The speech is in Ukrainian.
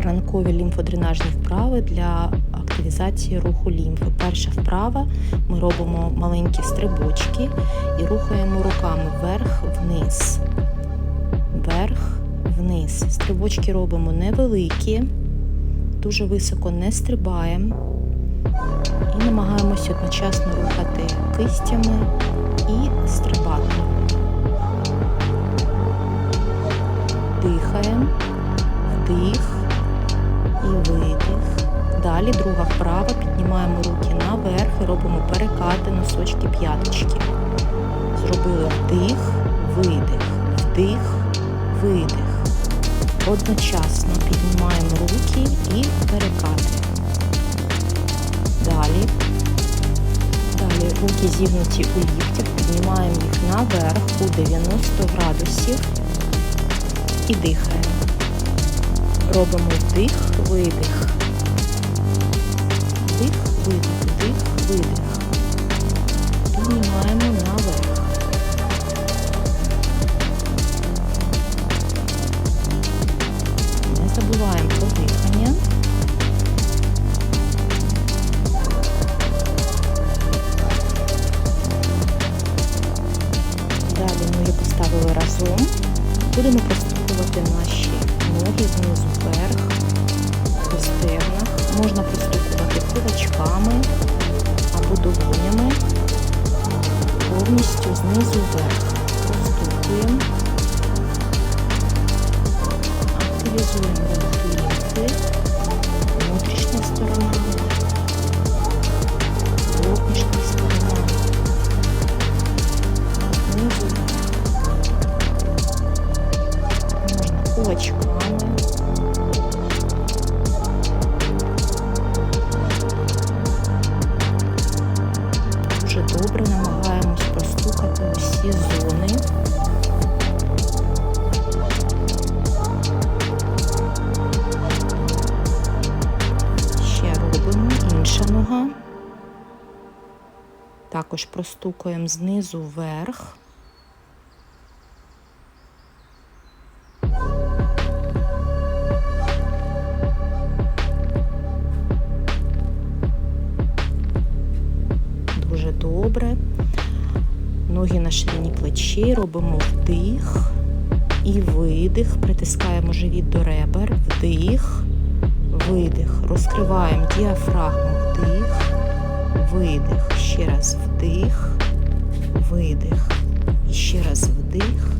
ранкові лімфодренажні вправи для активізації руху лімфи. Перша вправа ми робимо маленькі стрибочки і рухаємо руками вверх-вниз. Вверх-вниз. Стрибочки робимо невеликі, дуже високо не стрибаємо і намагаємося одночасно рухати кистями і стрибати. Дихаємо, вдих. Далі друга вправа, піднімаємо руки наверх і робимо перекати носочки п'яточки. Зробили вдих, видих, вдих, видих. Одночасно піднімаємо руки і перекати. Далі. Далі руки зігнуті у ліктях, піднімаємо їх наверх у 90 градусів і дихаємо. Робимо вдих, видих. Видих, вдих, видих. Піднімаємо наверх. Не забуваємо про дихання. Далі ноги поставили разом. Будемо простукувати наші ноги знизу вверх, по стегнах. Можна простукувати кулачками або долонями. Повністю знизу вверх. Простукуємо. Активізуємо рух лімфи. Внутрішня сторона. Зовнішня сторона. Знизу вверх. Можна кулачками. Простукати зони. Ще робимо інша нога. Також простукуємо знизу вверх. Дуже добре. Ноги на ширині плечей, робимо вдих і видих. Притискаємо живіт до ребер, вдих, видих. Розкриваємо діафрагму, вдих, видих. Ще раз вдих, видих. І ще раз вдих,